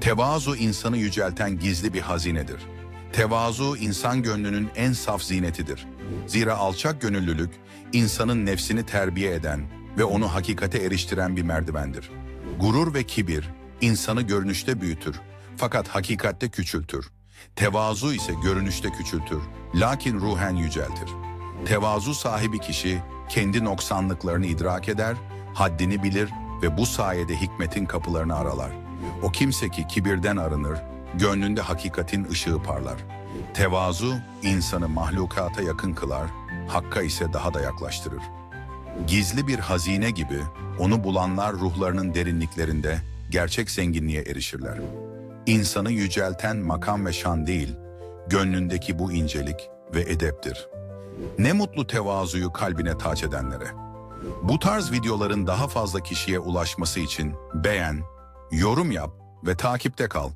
Tevazu insanı yücelten gizli bir hazinedir. Tevazu insan gönlünün en saf zinetidir. Zira alçak gönüllülük insanın nefsini terbiye eden ve onu hakikate eriştiren bir merdivendir. Gurur ve kibir insanı görünüşte büyütür fakat hakikatte küçültür. Tevazu ise görünüşte küçültür lakin ruhen yüceltir. Tevazu sahibi kişi kendi noksanlıklarını idrak eder, haddini bilir ve bu sayede hikmetin kapılarını aralar. O kimse ki kibirden arınır, gönlünde hakikatin ışığı parlar. Tevazu insanı mahlukata yakın kılar, hakka ise daha da yaklaştırır. Gizli bir hazine gibi onu bulanlar ruhlarının derinliklerinde gerçek zenginliğe erişirler. İnsanı yücelten makam ve şan değil, gönlündeki bu incelik ve edeptir. Ne mutlu tevazuyu kalbine taç edenlere. Bu tarz videoların daha fazla kişiye ulaşması için beğen, yorum yap ve takipte kal.